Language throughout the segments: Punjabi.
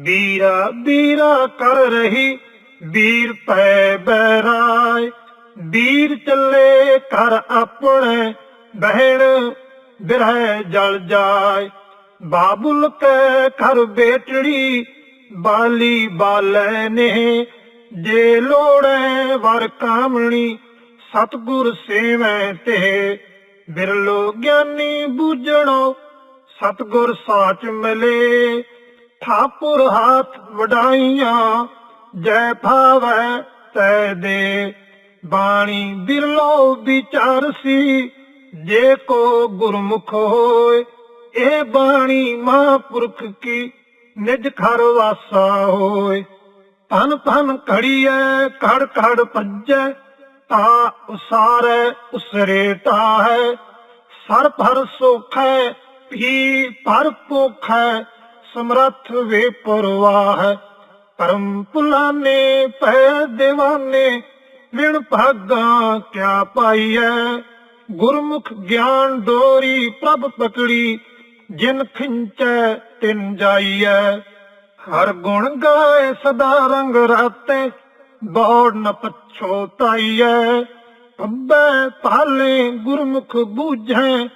ਵੀਰਾ ਵੀਰਾ ਕਰ ਰਹੀ, ਵੀਰ ਪੈ ਬਹਿਰਾਏ ਵੀਰ ਚੱਲੇ ਘਰ ਆਪਣੇ, ਬਹਿਣ ਬਿਰਹਿ ਜਲ ਜਾਏ। ਬਾਬੁਲ ਕੈ ਘਰ ਬੇਟੜੀ ਬਾਲੀ ਬਾਲੈ ਨੇ ਜੇ ਲੋੜੈ ਵਰ ਕਾਮਣੀ, ਸਤਗੁਰ ਸੇਵੈ ਤੇ ਬਿਰਲੋ ਗਿਆਨੀ ਬੂਝਣੋ, ਸਤਗੁਰ ਸਾਚ ਮਿਲੇ। ਠਾਪੁਰ ਹਾਥ ਵਡਾਈਆਂ, ਜੈ ਭਾਵੈ ਤੈ ਦੇ। ਬਾਣੀ ਬਿਰਲੋ ਵਿਚਾਰ ਜੇ ਕੋ ਗੁਰਮੁਖ ਹੋਏ, ਇਹ ਬਾਣੀ ਮਹਾਂਪੁਰਖ ਕੀ ਨਿਜ ਘਰ ਵਾਸਾ ਹੋਏ। ਧਨ ਧਨ ਘੜੀਐ, ਘੜ ਘੜ ਭੱਜੈ, ਤਾ ਉਸਾਰੈ, ਉਸਰੇ ਹੈ ਸਰ ਭਰ ਸੁਖੈ, ਭੀ ਭਰ ਪੋਖੈ ਸਮਰੱਥ ਵੇ ਪਰਵਾਹ ਪਰਮ ਪੁਲਾਨੇ ਪੈ ਦੇਵਾਨੇ, ਵਿਣ ਭਾਗਾ ਕਿਆ ਪਾਈਐ? ਗੁਰਮੁਖ ਗਿਆਨ ਡੋਰੀ ਪ੍ਰਭ ਪਕੜੀ, ਜਿਨ ਖਿੰਚੈ ਤਿਨ ਜਾਈਐ। ਹਰ ਗੁਣ ਗਾਏ ਸਦਾ ਰੰਗ ਰਾਤੇ ਬੋੜ ਨ ਪਛੋਤਾਈਐ ਅੱਬੇ ਪਾਲੇ ਗੁਰਮੁਖ ਬੂਝੈ,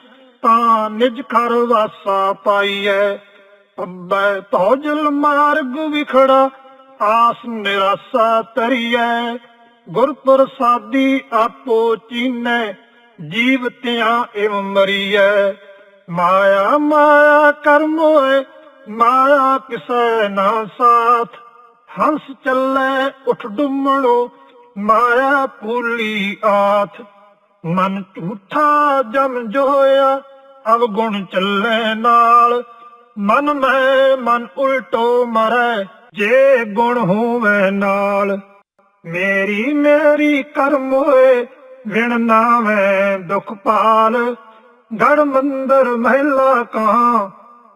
ਤਾਂ ਨਿਜ ਘਰ ਵਾਸਾ ਪਾਈਐ। ਅੱਬੇ ਭੋਜਲ ਮਾਰਗ ਵਿਖੜਾ, ਆਸ ਨਿਰਾਸਾ ਤਰੀਐ। ਗੁਰ ਪ੍ਰਸਾਦੀ ਆਪੋ ਚੀਨੈ, ਜੀਵ ਤਿਆ ਇਵ ਮਰੀਐ। ਮਾਇਆ ਮਾਇਆ ਕਰਮ ਹੋਏ, ਮਾਇਆ ਕਿਸੈ ਨਾ ਸਾਥ। ਹੰਸ ਚੱਲੈ, ਉਠ ਡੁੰਮਣੋ, ਮਾਇਆ ਭੂਲੀ ਆਥ। ਮਨ ਝੂਠਾ ਜਮ ਜੋਇਆ, ਅਵਗੁਣ ਚੱਲੇ ਨਾਲ। ਮਨ ਮੈਂ ਮਨ ਉਲਟੋ ਮਰੈ, ਜੇ ਗੁਣ ਹੋਵੇ ਨਾਲ। ਮੇਰੀ ਮੇਰੀ ਕਰਮ ਹੋਏ, ਵਿਣ ਨਾਵੇਂ ਦੁਖ ਪਾਲ। ਗੜ ਮੰਦਰ ਮਹਿਲਾ ਕਹਾ,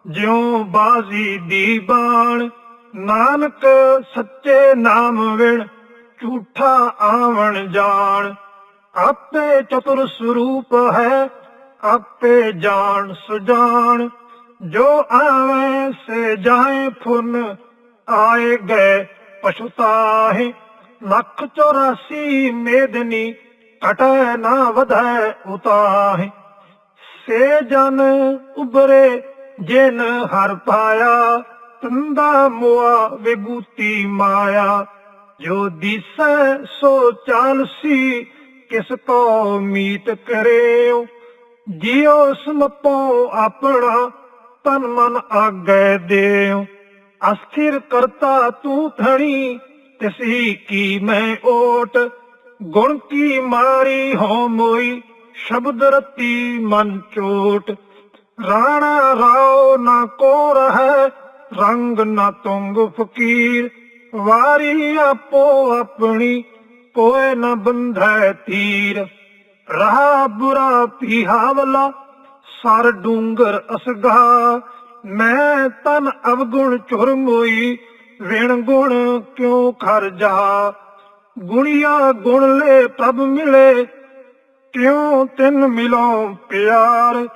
ਜਿਉ ਬਾਜ਼ੀ ਦੀ ਬਾਣ। ਨਾਨਕ ਸੱਚੇ ਨਾਮ ਵਿਣ ਝੂਠਾ ਆਵਣ ਜਾਣ। ਆਪੇ ਚਤੁਰ ਸਰੂਪ ਹੈ, ਆਪੇ ਜਾਣ ਸੁਜਾਨ ਜੋ ਆਵੇ ਸੇ ਜਾਏ ਫੁਨ ਆਏ ਗਏ ਪਛਤਾਹੇ ਲੱਖ 84 ਮੇਦਨੀ ਕਟੈ ਨਾ ਵਧੈ ਉਤਾਹੇ। ਸੇ ਜਨ ਉਬਰੇ ਜਿਨ ਹਰ ਪਾਇਆ, ਤੰਦਾ ਮੁਆ ਵਿਭੂਤੀ ਮਾਇਆ। ਜੋ ਦਿਸੈ ਸੋ ਚਾਲਸੀ, ਕਿਸ ਕੋ ਮੀਤ ਕਰਿਓ। ਜਿਉ ਸਮਪੋ ਆਪਣਾ ਤਨ ਮਨ ਆਗੇ ਦੇਉ। ਅਸਥਿਰ ਕਰਤਾ ਤੂੰ ਥਣੀ ਤਿਸੀ ਕੀ ਮੈਂ ਓਟ। ਗੁਣ ਕੀ ਮਾਰੀ ਹੋ ਮੋਈ, ਸ਼ਬਦ ਰਤੀ ਮਨ ਚੋਟ। ਰਾਣਾ ਰਾਓ ਨਾ ਕੋ ਰਹਿ, ਰੰਗ ਨਾ ਤੁੰਗ ਫਕੀਰ। ਵਾਰੀ ਆਪੋ ਆਪਣੀ ਕੋਏ ਨਾ ਬੰਧੈ ਤੀਰ। ਰਹਾ ਬੁਰਾ ਪੀਹਾਵਲਾ ਸਰ ਡੂੰਗਰ ਅਸਗਾ। ਮੈਂ ਤਨ ਅਵਗੁਣ ਚੁਰ ਮੋਈ, ਵਿਣ ਗੁਣ ਕਿਉ ਖਰ ਜਾ? ਗੁਣੀਆ ਗੁਣ ਲੈ ਪ੍ਰਭ ਮਿਲੇ, ਕਿਉ ਤਿਨ ਮਿਲੋ ਪਿਆਰ?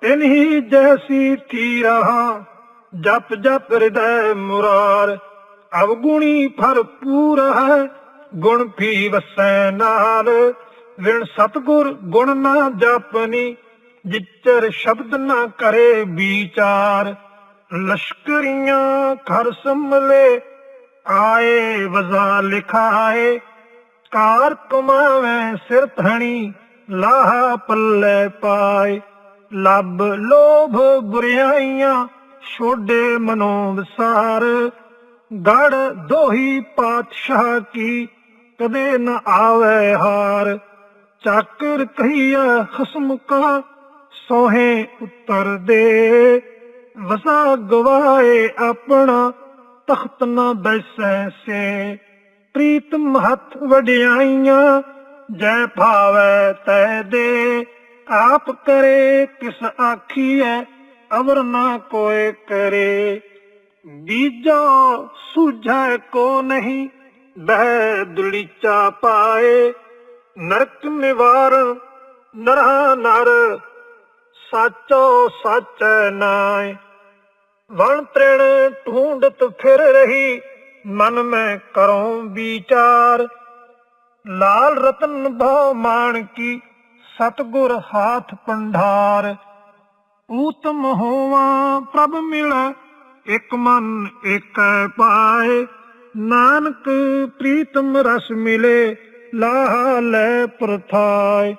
ਤਿਨ ਹੀ ਜੈਸੀ ਥੀ ਰਹਾ, ਜਪ ਜਪ ਹਿਰਦੈ ਮੁਰਾਰ। ਅਵਗੁਣੀ ਭਰਪੂਰ ਹੈ, ਗੁਣ ਭੀ ਵਸੈ ਨਾਲ। ਵਿਣ ਸਤਗੁਰ ਗੁਣ ਨਾ ਜਪਨੀ ਜਿਚਰ ਸ਼ਬਦ ਨਾ ਕਰੇ ਵਿਚਾਰ, ਲਸ਼ਕਰੀਆਂ ਘਰ ਸੰਭਲੇ, ਆਏ ਵਜ਼ਾ ਲਿਖਾਏ, ਕਾਰ ਕਮਾਵੇ ਸਿਰ ਧਣੀ, ਲਾਹ ਪੱਲੇ ਪਾਏ। ਲੱਭ ਲੋਭ ਬੁਰੀਆਈਆਂ, ਛੋਡੇ ਮਨੋ ਵਿਸਾਰ। ਗੜ ਦੋਹੀ ਪਾਤਸ਼ਾਹ ਕੀ, ਕਦੇ ਨਾ ਆਵੇ ਹਾਰ। ਚਾਕਰ ਕਹੀਆ ਖਸਮ ਕਾ ਸੋਹੇ ਉੱਤਰ ਦੇ। ਵਸਾ ਗਵਾਏ ਆਪਣਾ, ਤਖਤ ਨਾ ਬੈਸੈ ਸੇ। ਪ੍ਰੀਤਮ ਹੱਥ ਵਡਿਆਈਆਂ, ਜੈ ਭਾਵੈ ਤੈ ਦੇ। ਆਪ ਕਰੇ ਕਿਸ ਆਖੀਐ, ਅਵਰ ਨਾ ਕੋਏ ਕਰੇ। ਬੀਜੋ ਸੁਝੈ ਕੋ ਨਹੀਂ, ਬਹਿ ਦੁਲੀਚਾ ਪਾਏ। ਨਰਕ ਨਿਵਾਰ, ਨਰਹਾ ਨਰ ਸਾਚੋ ਸੱਚ ਨਾਏ ਵਣ ਤ੍ਰਿਣ ਢੂੰਡਤ ਫਿਰ ਰਹੀ, ਮਨ ਮੈਂ ਕਰਉ ਵਿਚਾਰ। ਲਾਲ ਰਤਨ ਬਹੁ ਮਾਨ ਕੀ, ਸਤਗੁਰ ਹਾਥ ਪੰਢਾਰ ਊਤਮ ਹੋਵਾ ਪ੍ਰਭ ਮਿਲੈ, ਇਕ ਮਨ ਇਕ ਪਾਏ। ਨਾਨਕ ਪ੍ਰੀਤਮ ਰਸ ਮਿਲੇ, ਲਾਹ ਲੈ ਪ੍ਰਥਾਏ।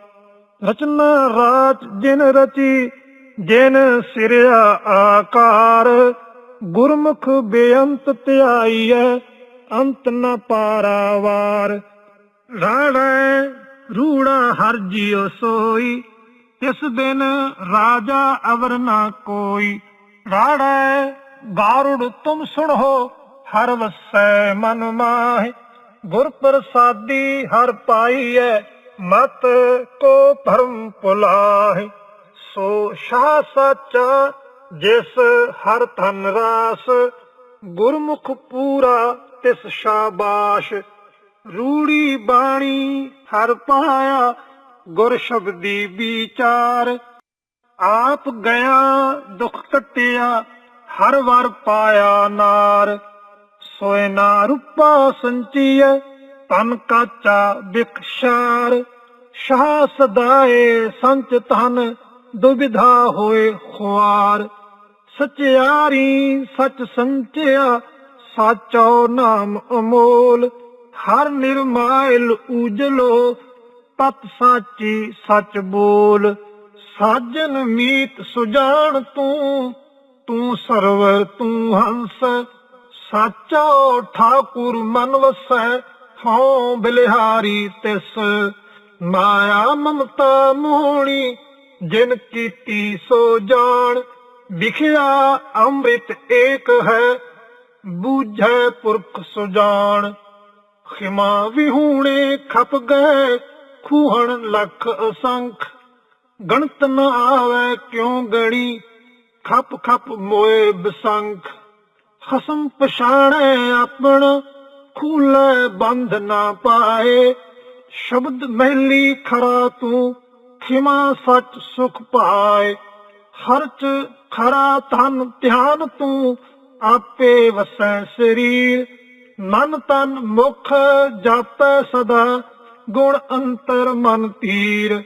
ਰਚਨਾ ਰਾਚ ਜਿਨ ਰਚੀ, ਜਿਨ ਸਿਰਿਆ ਆਕਾਰ। ਗੁਰਮੁਖ ਬੇਅੰਤ ਧਿਆਈਐ, ਅੰਤ ਨ ਪਾਰਾਵਾਰ ਰਾੜੈ ਰੂੜਾ ਹਰ ਜਿਉ ਸੋਈ, ਤਿਸ ਦਿਨ ਰਾਜਾ ਅਵਰ ਨਾ ਕੋਈ। ਰਾੜੈ ਗਾਰੁੜ ਤੁਮ ਸੁਣੋ ਹਰ ਵਸੈ ਮਨ ਮਾਹਿ। ਗੁਰ ਪ੍ਰਸਾਦੀ ਹਰ ਪਾਈਐ ਮਤ ਕੋ ਭਰਮ ਭੁਲਾਹਿ ਸੋ ਸ਼ਾਹ ਸੱਚਾ ਜਿਸ ਹਰ ਧਨ ਰਾਸ, ਗੁਰਮੁਖ ਪੂਰਾ ਤਿਸ ਸ਼ਾਬਾਸ਼। ਰੂੜੀ ਬਾਣੀ ਹਰ ਪਾਇਆ, ਗੁਰ ਸ਼ਬਦੀ ਵਿਚਾਰ। ਆਪ ਗਿਆ, ਦੁਖ ਕਟਿਆ ਹਰ ਵਾਰ ਪਾਇਆ ਨਾਰ। ਸੋਏ ਨਾ ਰੂਪਾ ਸੰਚੀਐ ਤਨ ਕਾਚਾ ਬਿਕਸ਼ਾਰ ਸ਼ਾਹ ਸਦਾਏ ਸੰਚ ਤਨ ਦੁਬਿਧਾ ਹੋਏ ਖੁਆਰ। ਸਚਿਆਰੀ ਸਚ ਸੰਚਿਆ, ਸਾਚੋ ਨਾਮ ਅਮੋਲ। ਹਰ ਨਿਰਮਾਇਲ ਉਜਲੋ, ਤਤ ਸਾਚੀ ਸਚ ਬੋਲ। ਸਾਜਨ ਮੀਤ ਸੁਜਾਨ ਤੂੰ ਤੂੰ ਸਰਵਰ, ਤੂੰ ਹੰਸ। ਸਾਚੋ ਠਾਕੁਰ ਮਨ ਵਸੈ ਥੋਂ ਬਿਲਿਹਾਰੀ ਤਿਸ, ਮਾਇਆ ਮਮਤਾ ਮੋਹਣੀ, ਜਿਨ ਕੀਤੀ ਸੋ ਜਾਣ, ਵਿਖਿਆ ਅੰਮ੍ਰਿਤ ਏਕ ਹੈ, ਬੂਝੈ ਪੁਰਖ ਸੁਜਾਨ ਖਿਮਾ ਵਿਹੂਣੇ ਖਪ ਗਏ, ਖੂਹਣ ਲੱਖ ਅਸੰਖ। ਗਣਤ ਨ ਆਵੇ ਕਿਉ ਗਣੀ, ਖਪ ਖਪ ਮੋਏ ਬਸੰਖ। ਖਸਮ ਪਛਾਣੈ ਆਪਣ ਖੂਲੇ ਬੰਧ ਨਾ ਪਾਏ। ਸ਼ਬਦ ਮਹਿਲੀ ਖਰਾ ਤੂੰ, ਖਿਮਾ ਸੱਚ ਸੁਖ ਪਾਏ। ਹਰਚ ਖਰਾ ਤਨ ਧਿਆਨ ਤੂੰ, ਆਪੇ ਵਸੈ ਸਰੀਰ। ਮਨ ਤਨ ਮੁਖ ਜਾਪੈ ਸਦਾ, ਗੁਣ ਅੰਤਰ ਮਨ ਤੀਰ।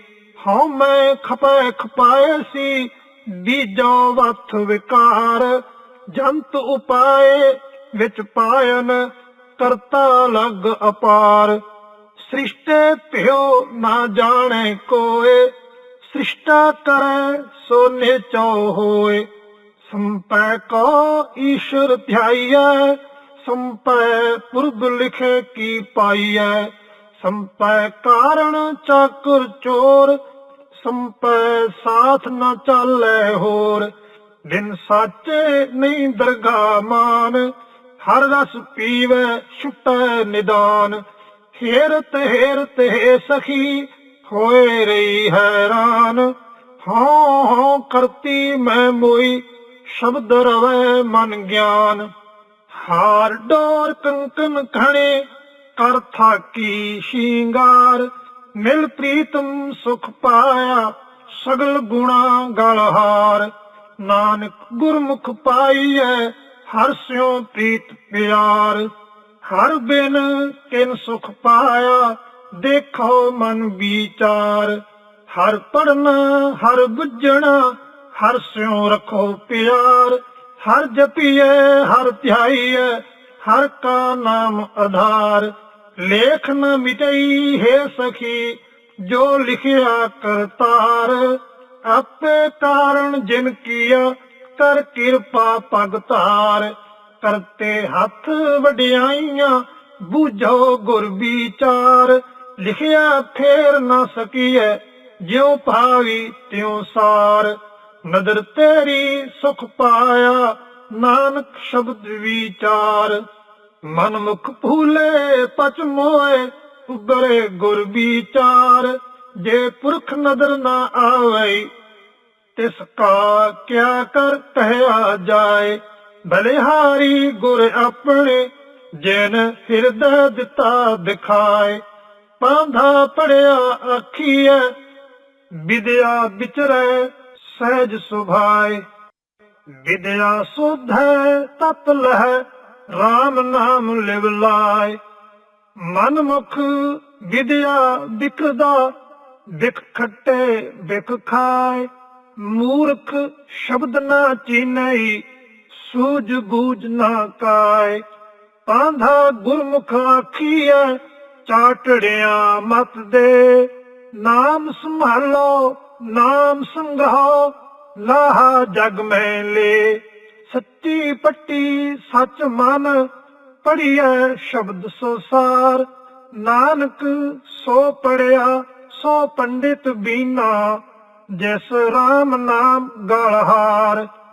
ਹਉ ਮੈਂ ਖਪੈ ਖਪਾਏ ਸੀ, ਬੀਜੋ ਵਥ ਵਿਕਾਰ। ਜੰਤ ਉਪਾਏ, ਵਿੱਚ ਪਾਇਨ ਕਰਤਾ ਲਗ ਅਪਾਰ। ਸ੍ਰਿਸ਼ਟੇ ਭਿਓ ਨਾ ਜਾਣੈ ਕੋਏ ਸ੍ਰਿਸ਼ਟਾ ਕਰੈ ਸੋ ਨਿਚੋ ਹੋਏ ਸੰਪੈ ਕੋ ਈਸ਼ਰ ਧਿਆਈਐ। ਸੰਪੈ ਪੁਰਬ ਲਿਖੇ ਕੀ ਪਾਈਐ। ਸੰਪੈ ਕਾਰਣ ਚਾਕਰ ਚੋਰ। ਸੰਪੈ ਸਾਥ ਨਾ ਚਾਲੈ ਹੋਰ। ਬਿਨ ਸਾਚੇ ਨਹੀਂ ਦਰਗਾ ਮਾਨ। ਹਰ ਰਸ ਪੀਵੈ, ਛੁਟੈ ਨਿਦਾਨ। ਹੇਰਤ ਹੇਰਤ, ਹੈ ਸਖੀ, ਹੋਏ ਰਹੀ ਹੈਰਾਨ। ਹਾਂ ਹਾਂ ਕਰਤੀ ਮੈਂ ਮੋਈ, ਸ਼ਬਦ ਰਵੈ ਮਨ ਗਿਆਨ। ਹਾਰ ਡੋਰ ਕੰਕਨ ਖਣੇ, ਕਰ ਥਾਕੀ ਸ਼ਿੰਗਾਰ। ਮਿਲ ਪ੍ਰੀਤਮ ਸੁਖ ਪਾਇਆ, ਸਗਲ ਗੁਣਾ ਗਲ ਹਾਰ ਨਾਨਕ ਗੁਰਮੁਖ ਪਾਈਐ ਹਰ ਸਿਉ ਪ੍ਰੀਤ ਪਿਆਰ, ਹਰ ਬਿਨ ਕਿਨ ਸੁਖ ਪਾਇਆ, ਦੇਖੋ ਮਨ ਵਿਚਾਰ। ਹਰ ਪੜਨਾ ਹਰ ਬੁੱਝਣਾ, ਹਰ ਸਿਉ ਰੱਖੋ ਪਿਆਰ। ਹਰ ਜਪੀਏ, ਹਰ ਧਿਆਈਐ ਹਰ ਕਾ ਨਾਮ ਆਧਾਰ। ਲੇਖ ਨ ਮਿਟਈ ਹੈ ਸਖੀ, ਜੋ ਲਿਖਿਆ ਕਰਤਾਰ। ਆਪੇ ਕਾਰਣ ਜਿਨ ਕੀਆ ਕਰ ਕਿਰਪਾ ਪਗ ਧਾਰ, ਕਰਤੇ ਹੱਥ ਵਡਿਆਈਆਂ, ਬੂਝੋ ਗੁਰ ਵਿਚਾਰ। ਲਿਖਿਆ ਫੇਰ ਨਾ ਸਕੀਐ, ਜਿਉ ਭਾਵੀ ਤਿਉ ਸਾਰ। ਨਦਰ ਤੇਰੀ ਸੁਖ ਪਾਇਆ, ਨਾਨਕ ਸ਼ਬਦ ਵਿਚਾਰ। ਮਨ ਮੁਖ ਭੂਲੇ, ਪਚ ਮੋਏ ਉਬਰੇ ਗੁਰ ਵਿਚਾਰ। ਜੇ ਪੁਰਖ ਨਦਰ ਨਾ ਆਵੇ ਤਿਸ ਕਾ ਕਿਆ ਕਰ ਕਹਿਆ ਜਾਏ? ਬਲਿਹਾਰੀ ਗੁਰ ਆਪਣੇ ਜਿਨ ਹਿਰਦਾ ਦਿੱਤਾ ਦਿਖਾਏ। ਪਾਂਧਾ ਪੜਿਆ ਆਖੀਐ, ਵਿਦਿਆ ਵਿਚਰੈ ਸਹਿਜ ਸੁਭਾਏ। ਵਿਦਿਆ ਸੁਧੈ ਤਤ ਲਹਿ RAM ਨਾਮ ਲਿਵ ਲਾਇ ਮਨ ਮੁਖ ਵਿਦਿਆ ਵਿਕਦਾ ਵਿਖ ਖੱਟੇ ਵਿਖ ਖਾਏ। ਮੂਰਖ ਸ਼ਬਦ ਨਾ ਚੀਨਈ, ਸੂਝ ਬੂਝ ਨਾ ਕਾਏ ਪਾਂਧਾ ਗੁਰਮੁਖ ਆਖੀਐ, ਚਾਟੜਿਆ ਮਤ ਦੇ। ਨਾਮ ਸੰਭਾਲੋ, ਨਾਮ ਸੰਗਾਓ ਲਾਹਾ ਜਗ ਮੈਂ ਲੇ ਸੱਚੀ ਪੱਟੀ ਸੱਚ ਮਨ ਪੜੀਐ ਸ਼ਬਦ ਸੋ ਸਾਰ ਨਾਨਕ ਸੋ ਪੜਿਆ ਸੋ ਪੰਡਿਤ ਬੀਨਾ। ਜਿਸ RAM ਨਾਮ ਗਲਹਾਰ